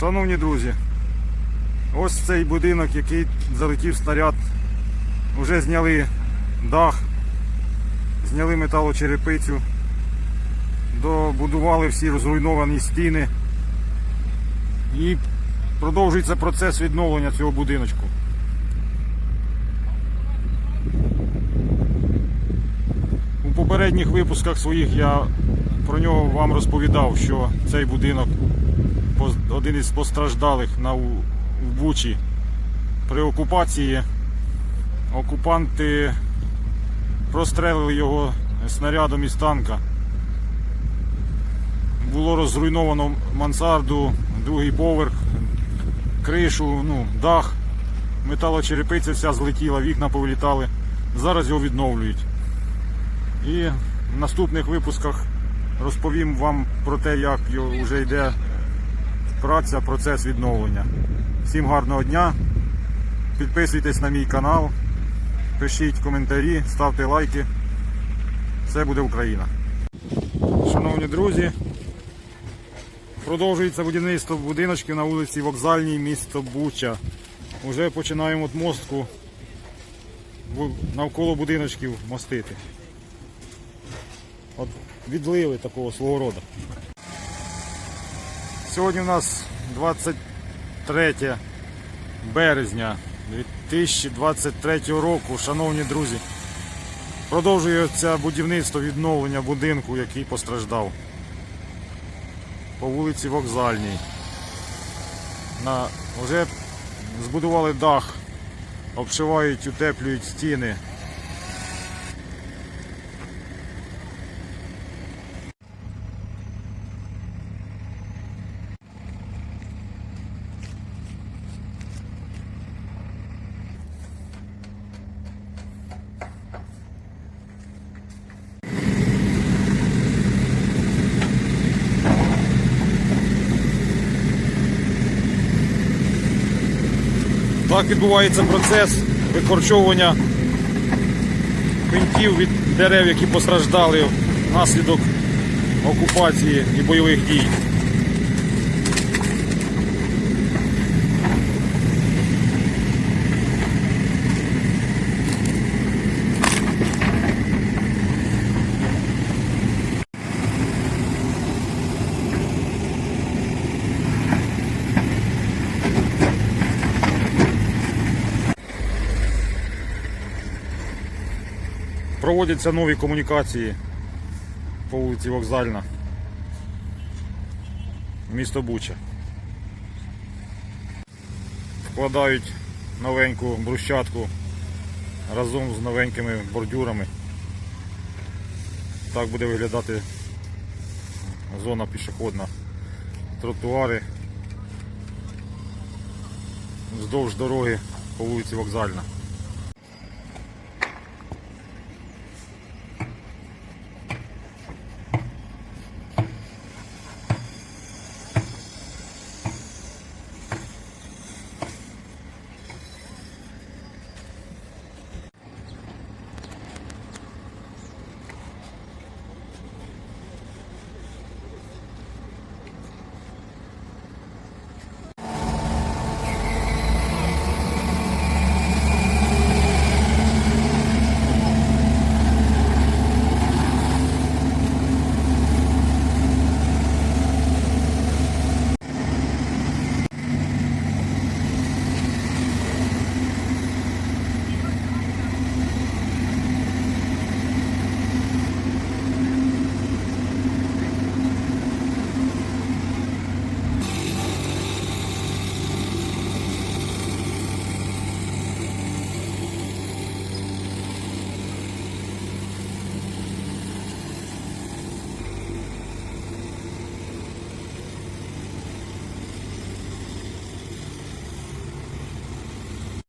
Шановні друзі, ось цей будинок, який залетів снаряд. Вже зняли дах, зняли металочерепицю, добудували всі розруйновані стіни і продовжується процес відновлення цього будиночку. У попередніх випусках своїх я про нього вам розповідав, що цей будинок один із постраждалих на в Бучі при окупації. Окупанти прострелили його снарядом із танка. Було розруйновано мансарду, другий поверх, кришу, ну, дах, металочерепиця вся злетіла, вікна повилітали. Зараз його відновлюють. І в наступних випусках розповім вам про те, як його вже йде праця, процес відновлення. Всім гарного дня. Підписуйтесь на мій канал, пишіть коментарі, ставте лайки. Все буде Україна. Шановні друзі, продовжується будівництво будиночків на вулиці Вокзальній, місто Буча. Уже починаємо мостку навколо будиночків мостити. От відлили такого свого роду. Сьогодні у нас 23 березня 2023 року, шановні друзі. Продовжується будівництво відновлення будинку, який постраждав по вулиці Вокзальній. На, вже збудували дах, обшивають, утеплюють стіни. Так відбувається процес викорчовування пеньків від дерев, які постраждали внаслідок окупації і бойових дій. Проводяться нові комунікації по вулиці Вокзальна. Місто Буча. Вкладають новеньку брусчатку разом з новенькими бордюрами. Так буде виглядати зона пішохідна. Тротуари вздовж дороги по вулиці Вокзальна.